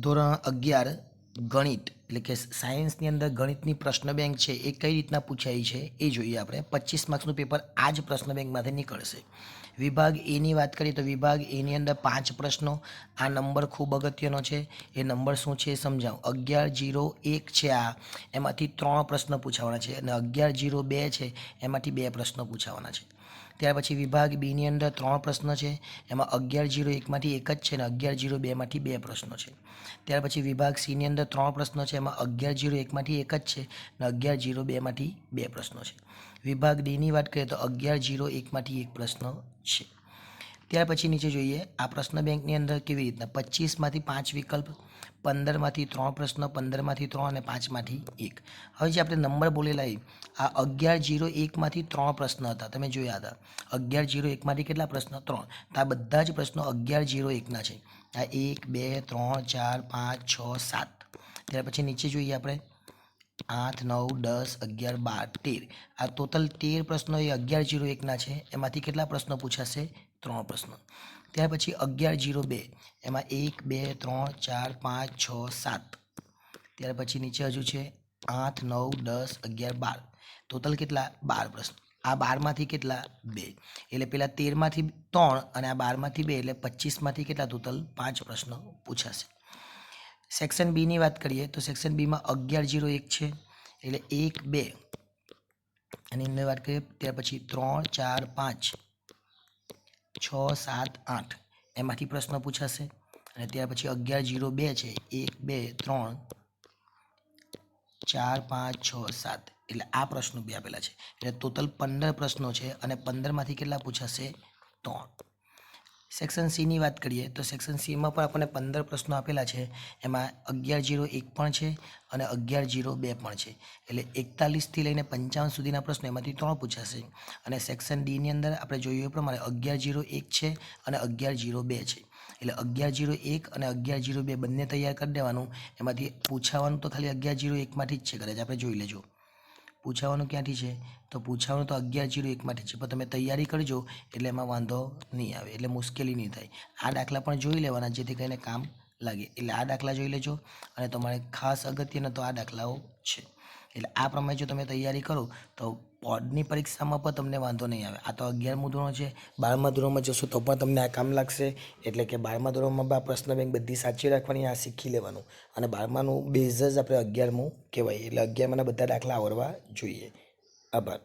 ધોરણ અગિયાર ગણિત, એટલે કે સાયન્સની અંદર ગણિતની પ્રશ્ન બેંક છે, એ કઈ રીતના પૂછાઈ છે, એ જોઈએ આપણે. પચીસ માર્ક્સનું પેપર આ જ પ્રશ્ન બેંકમાંથી નીકળશે. વિભાગ એની વાત કરીએ તો વિભાગ એની અંદર પાંચ પ્રશ્નો. આ નંબર ખૂબ અગત્યનો છે. એ નંબર શું છે સમજાવું. અગિયાર જીરો એક છે આ. એમાંથી ત્રણ પ્રશ્ન પૂછાવાના છે અને અગિયાર જીરો બે છે, એમાંથી બે પ્રશ્નો પૂછાવાના છે. ત્યાર પછી વિભાગ બીની અંદર ત્રણ પ્રશ્ન છે. એમાં અગિયાર જીરો એકમાંથી એક જ છે અને અગિયાર જીરો બેમાંથી બે પ્રશ્નો છે. ત્યાર પછી વિભાગ સીની અંદર ત્રણ પ્રશ્નો છે, એમાં અગિયાર જીરો એકમાંથી એક જ છે અને અગિયાર જીરો બેમાંથી બે પ્રશ્નો છે. વિભાગ ડીની વાત કરીએ તો અગિયાર જીરો એકમાંથી એક પ્રશ્ન છે. ત્યાર પછી નીચે જોઈએ, આ પ્રશ્ન બેંકની અંદર કેવી રીતના? પચીસમાંથી પાંચ વિકલ્પ, પંદરમાંથી ત્રણ પ્રશ્ન, પંદરમાંથી ત્રણ અને પાંચમાંથી એક. હવે જે આપણે નંબર બોલેલા એ, આ અગિયાર જીરો એકમાંથી ત્રણ પ્રશ્ન હતા, તમે જોયા હતા. અગિયાર જીરો એકમાંથી કેટલા પ્રશ્ન? ત્રણ. તો આ બધા જ પ્રશ્નો અગિયાર જીરો એકના છે. આ એક, બે, ત્રણ, ચાર, પાંચ, છ, સાત. ત્યાર પછી નીચે જોઈએ આપણે. આઠ, નવ, દસ, અગિયાર, બાર, તેર. આ ટોટલ તેર પ્રશ્નો એ અગિયાર જીરો એકના છે. એમાંથી કેટલા પ્રશ્નો પૂછાશે? ત્રણ પ્રશ્નો. ત્યાર પછી અગિયાર જીરો બે, એમાં એક, બે, ત્રણ, ચાર, પાંચ, છ, સાત. ત્યાર પછી નીચે હજુ છે આઠ, નવ, દસ, અગિયાર, બાર. ટોટલ કેટલા? બાર પ્રશ્નો. આ બારમાંથી કેટલા? બે. એટલે પેલા તેરમાંથી ત્રણ અને આ બારમાંથી બે, એટલે પચીસમાંથી કેટલા ટોટલ? પાંચ પ્રશ્નો પૂછાશે. સેક્શન બીની વાત કરીએ, તો સેક્શન બીમાં અગિયાર જીરો એક છે, એટલે એક, બે. અને એની વાત કરીએ, ત્યાર પછી ત્રણ, ચાર, પાંચ. છ સાત આઠ એમાંથી પ્રશ્ન પૂછાશે. અને ત્યાર પછી અગિયાર જીરો બે છે. એક, બે, ત્રણ, ચાર, પાંચ, છ, સાત. એટલે આ પ્રશ્નો બી આપેલા છે. એટલે ટોટલ પંદર પ્રશ્નો છે અને પંદરમાંથી કેટલા પૂછાશે? ત્રણ. સેક્શન સીની વાત કરીએ તો સેક્શન સીમાં પણ આપણને પંદર પ્રશ્નો આપેલા છે. એમાં અગિયાર જીરો એક પણ છે અને અગિયાર જીરો બે પણ છે. એટલે એકતાલીસથી લઈને પંચાવન સુધીના પ્રશ્નો એમાંથી ત્રણ પૂછાશે. અને સેક્શન ડીની અંદર આપણે જોયું એ પ્રમાણે અગિયાર જીરો એક છે અને અગિયાર જીરો બે છે. એટલે અગિયાર જીરો એક અને અગિયાર જીરો બે બંને તૈયાર કરી દેવાનું. એમાંથી પૂછાવાનું તો ખાલી અગિયાર જીરો એકમાંથી જ છે, કદાચ આપણે જોઈ લેજો. પૂછાવાનું ક્યાંથી છે? તો પૂછાવાનું તો અગિયાર જીરો એકમાંથી છે. પણ તમે તૈયારી કરજો, એટલે એમાં વાંધો નહીં આવે, એટલે મુશ્કેલી નહીં થાય. આ દાખલા પણ જોઈ લેવાના, જેથી કરીને કામ લાગે. એટલે આ દાખલા જોઈ લેજો અને તમારે ખાસ અગત્યના તો આ દાખલાઓ છે. એટલે આ પ્રમાણે જો તમે તૈયારી કરો, તો બોર્ડની પરીક્ષામાં પણ તમને વાંધો નહીં આવે. આ તો અગિયારમું ધોરણ છે. બારમા ધોરણમાં જશો તો પણ તમને આ કામ લાગશે. એટલે કે બારમા ધોરણમાં આ પ્રશ્ન બેંક બધી સાચી રાખવાની આ શીખી લેવાનું. અને બારમાનું બેઝ જ આપણે અગિયારમું કહેવાય. એટલે અગિયારમાંના બધા દાખલા આવડવા જોઈએ. આભાર.